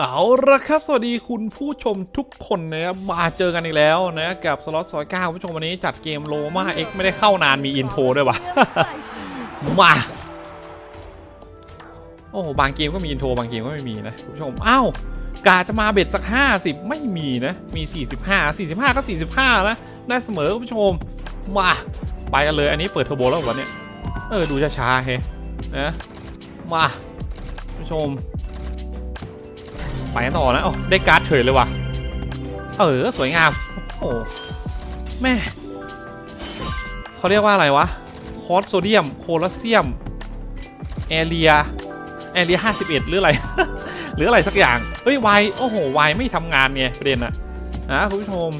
เอาละครับ สวัสดีคุณผู้ชมทุกคนนะครับมาเจอกันอีกแล้วนะกับสล็อตซอยเก้าผู้ชมวันนี้จัดเกมโลมาเอ็กไม่ได้เข้านานมีอินโทรด้วยวะ มา โอ้บางเกมก็มีอินโทรบางเกมก็ไม่มีนะคุณผู้ชมอ้าวกาจะมาเบ็ดสัก 50 ไม่มีนะ มี 45 45 ก็ 45 นะ ได้เสมอคุณผู้ชม มา ไปกันเลยอันนี้เปิดเทอร์โบแล้ววันเนี้ยเออ ดูช้าๆเฮ้นะมาผู้ชม ไปต่อนะโอ้ได้การ์ดเฉยเลยว่ะ เออ สวยงาม โอ้แม่เขาเรียกว่าอะไรวะ คอสโซเดียม โคลอสเซียม แอเรีย แอเรียห้าสิบเอ็ดหรืออะไร หรืออะไรสักอย่าง เฮ้ย วาย โอ้โห วายไม่ทำงานไงประเด็นอะนะคุณผู้ชม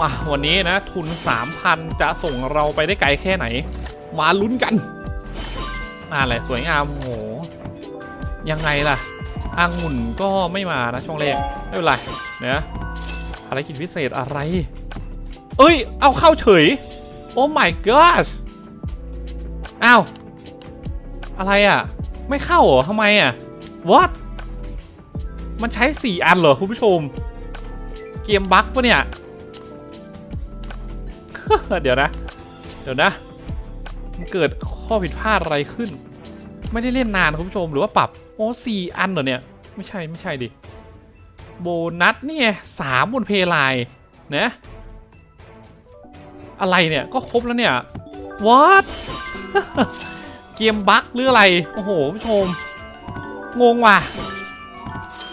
มา วันนี้นะ ทุน3,000จะส่งเราไปได้ไกลแค่ไหน มาลุ้นกันนั่นแหละสวยงามโอ้โหยังไงล่ะ อางุ่นก็ไม่มานะช่วงแรกไม่เป็นไรนะภารกิจพิเศษอะไร เอ้ย เอาเข้าเฉย โอ้ my god อ้าว อะไรอะ ไม่เข้าเหรอทำไมอะ what มันใช้ 4 อันเหรอ คุณผู้ชม เกมบั๊กปะเนี่ย เดี๋ยวนะ เดี๋ยวนะ มันเกิดข้อผิดพลาดอะไรขึ้น ไม่ได้เล่นนานคุณผู้ชมหรือว่าปรับโอ้สี่อันเหรอเนี่ย ไม่ใช่ไม่ใช่ดิ โบนัสเนี่ยสามบนเพลายนะอะไรเนี่ยก็ครบแล้วเนี่ย what เกมบั๊กหรืออะไร โอ้โหคุณผู้ชม งงว่ะ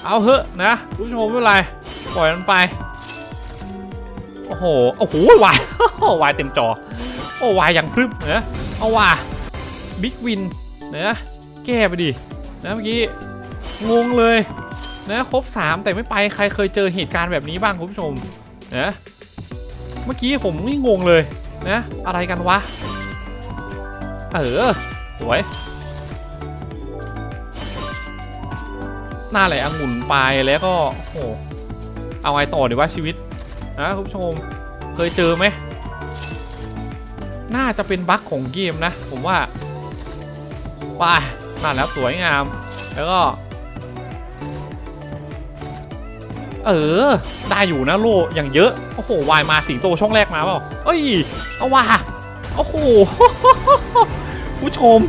เอาเถอะนะคุณผู้ชมไม่เป็นไร ปล่อยมันไป โอ้โห โอ้โหวายวายเต็มจอ โอ้วายอย่างพรึบเนะเอาว่ะบิ๊กวิน นะแก้ไปดินะเมื่อกี้งงเลยนะครบ 3 แต่ไม่ไปใครเคยเจอเหตุการณ์แบบนี้บ้างคุณผู้ชมนะเมื่อกี้ผมนี่งงเลยนะอะไรกันวะเออสวยหน้าไหลองุ่นไปแล้วก็โอ้โหเอาไงต่อดีว่าชีวิตนะคุณผู้ชมเคยเจอไหมน่าจะเป็นบั๊กของเกมนะ ผมว่า ไปนั่นแล้วสวยงาม แล้วก็ เออ ได้อยู่นะโลอย่างเยอะ โอ้โห วายมาสิงโตช่องแรกมาเปล่าเอ้ย เอาว่ะโอ้โห ผู้ชม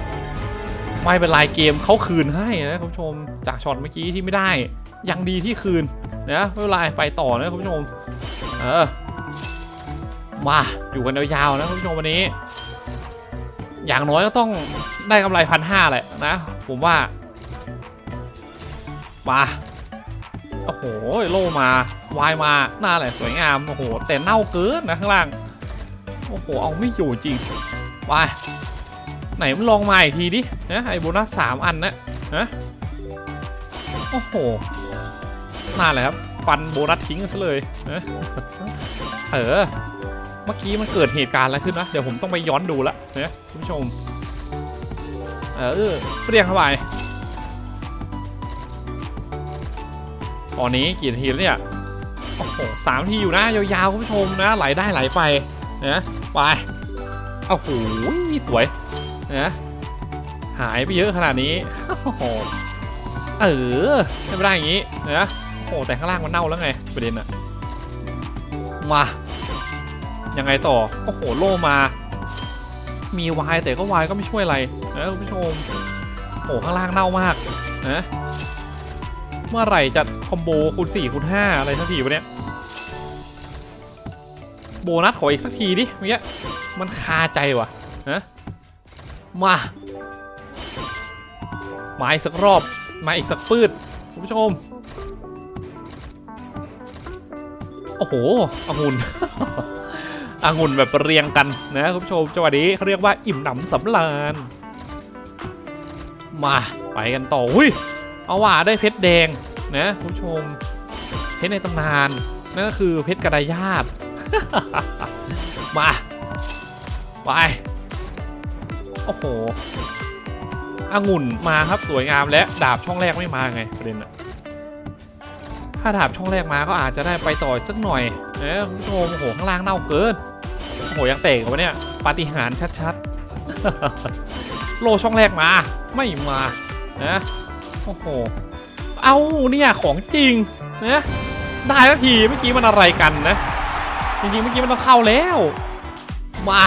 ไม่เป็นไรเกมเขาคืนให้นะคุณผู้ชม จากช็อตเมื่อกี้ที่ไม่ได้ ยังดีที่คืนนะไม่เป็นไรไปต่อนะคุณผู้ชม เออ มาอยู่กันยาวๆนะคุณผู้ชมวันนี้ อย่างน้อยก็ต้องได้กำไรพันห้าแหละนะ ผมว่า มา โอ้โห โลมาวายมาหน้าแหละสวยงาม โอ้โห แต่เน่าเกินนะข้างล่าง โอ้โห เอาไม่อยู่จริงไปไหนมันลองมาอีกทีดินะไอ้โบนัสสามอันนะนะโอ้โหน่าแหละครับ ฟันโบนัสทิ้งกันซะเลยนะเออ มื่อกี้มันเกิดเหตุการณ์อะไรขึ้นนะ เดี๋ยวผมต้องไปย้อนดูละนะคุณผู้ชม เออเรียกเข้าไปตอนนี้กี่นาทีแล้วเนี่ย โอ้โหสามทีอยู่นะ ยาวๆคุณผู้ชมนะ ไหลได้ไหลไปนะไปโอ้โหสวยนะหายไปเยอะขนาดนี้โอ้โหเออไม่ได้อย่างนี้นะโอ้แต่ข้างล่างมันเน่าแล้วไงประเด็นอะมา ยังไงต่อ โอ้โห โลมา มีวายแต่ก็วายก็ไม่ช่วยอะไรนะคุณผู้ชมโอ้โหข้างล่างเน่ามากนะเมื่อไหร่จะคอมโบคูณ4คูณ5อะไรสักทีวะเนี่ยโบนัสขออีกสักทีดิเมื่อกี้มันคาใจว่ะนะมามาอีกสักรอบมาอีกสักปืดคุณผู้ชม โอ้โหองุ่น องุ่นแบบเรียงกันนะคุณผู้ชมจังหวะนี้เขาเรียกว่าอิ่มหนำสำราญมาไปกันต่ออุ้ยเอาว่าได้เพชรแดงนะคุณผู้ชมเพชรในตำนานนั่นก็คือเพชรกระดายาดมาไปโอ้โหองุ่นมาครับสวยงามและดาบช่องแรกไม่มาไงประเด็นอะถ้าดาบช่องแรกมาก็อาจจะได้ไปต่อสักหน่อย นะคุณผู้ชมโอ้โหข้างล่างเน่าเกินโอ้โหยังเตะกันวะเนี่ยปาฏิหาริย์ชัดๆ โลช่องแรกมา ไม่มานะโอ้โหเอาเนี่ยของจริงนะได้ทันทีเมื่อกี้มันอะไรกันนะ จริงๆเมื่อกี้มันต้องเข้าแล้ว มา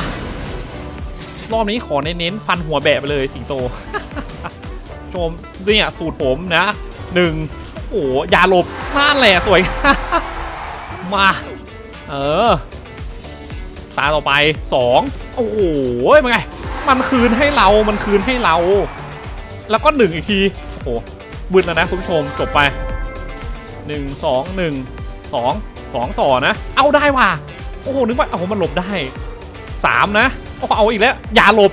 รอบนี้ขอเน้นๆฟันหัวแบะไปเลยสิงโตชมเนี่ยสูตรผมนะหนึ่งโอ้ยาหลบนั่นแหละสวย มา เออ ตาต่อไปสองโอ้โหมันไง มันคืนให้เรา มันคืนให้เรา แล้วก็หนึ่งอีกที โอ้โหบึนแล้วนะคุณผู้ชม จบไปหนึ่งสองหนึ่งสองสองต่อนะ เอาได้ว่ะ โอ้โห นึกว่าโอ้โหมันหลบได้สามนะ โอ้เอาอีกแล้ว อย่าหลบ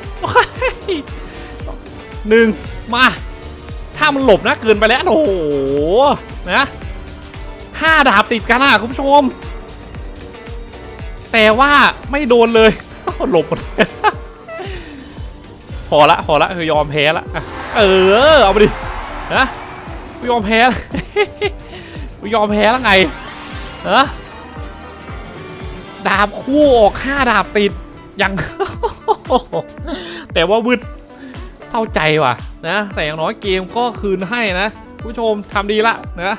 หนึ่งมา ถ้ามันหลบนะเกินไปแล้ว โอ้โห นะห้าดาบติดกันอะคุณผู้ชม แต่ว่าไม่โดนเลยหลบหมดพอละพอละคือยอมแพ้ละเออเอาไปดินะกูยอมแพ้กูยอมแพ้แล้วไงฮะดาบคู่ออกห้าดาบติดยังแต่ว่าวืดเศร้าใจว่ะนะ แต่อย่างน้อยเกมก็คืนให้นะผู้ชมทำดีละนะ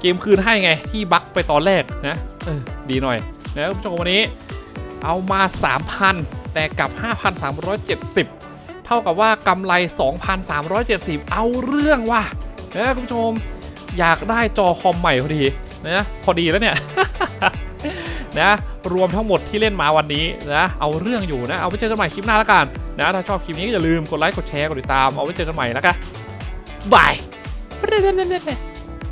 เกมคืนให้ไงที่บั๊กไปตอนแรกนะดีหน่อย นะผู้ชมวันนี้เอามา 3,000 แต่กับ 5,370 เท่ากับว่ากำไร 2,370 เอาเรื่องว่ะนะคุณผู้ชมอยากได้จอคอมใหม่พอดีนะพอดีแล้วเนี่ยนะรวมทั้งหมดที่เล่นมาวันนี้นะเอาเรื่องอยู่นะเอาไว้เจอกันใหม่คลิปหน้าแล้วกันนะถ้าชอบคลิปนี้ก็อย่าลืมกดไลค์กดแชร์กดติดตามเอาไว้เจอกันใหม่แล้วกันบาย